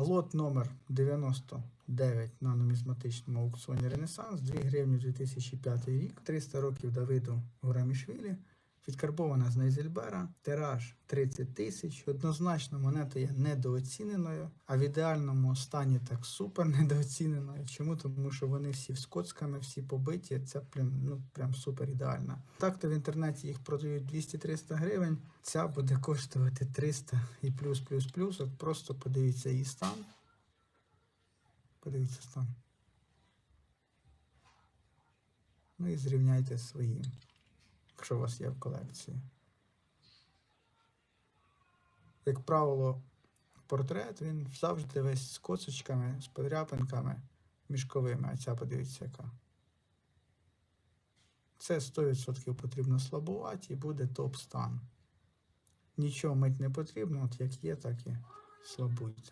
Лот номер 99 на нумізматичному аукціоні Ренесанс, 2 гривні 2005 рік, 300 років Давиду Гурамішвілі, відкарбована з Нейзельбера, тираж 30 тисяч. Однозначно монета є недооціненою, а в ідеальному стані так супер недооціненою. Чому? Тому що вони всі з коцками, всі побиті. Це прям, ну, прям супер ідеально. Так то в інтернеті їх продають 200-300 гривень. Ця буде коштувати 300 і плюс, плюс, плюс. От просто подивіться її стан. Подивіться стан. Ну і зрівняйте своїм, якщо у вас є в колекції. Як правило, портрет він завжди весь з коцочками, з подряпинками мішковими, а ця подивіться яка. Це 100% потрібно слабувати і буде топ-стан. Нічого мить не потрібно, от як є, так і слабуйте.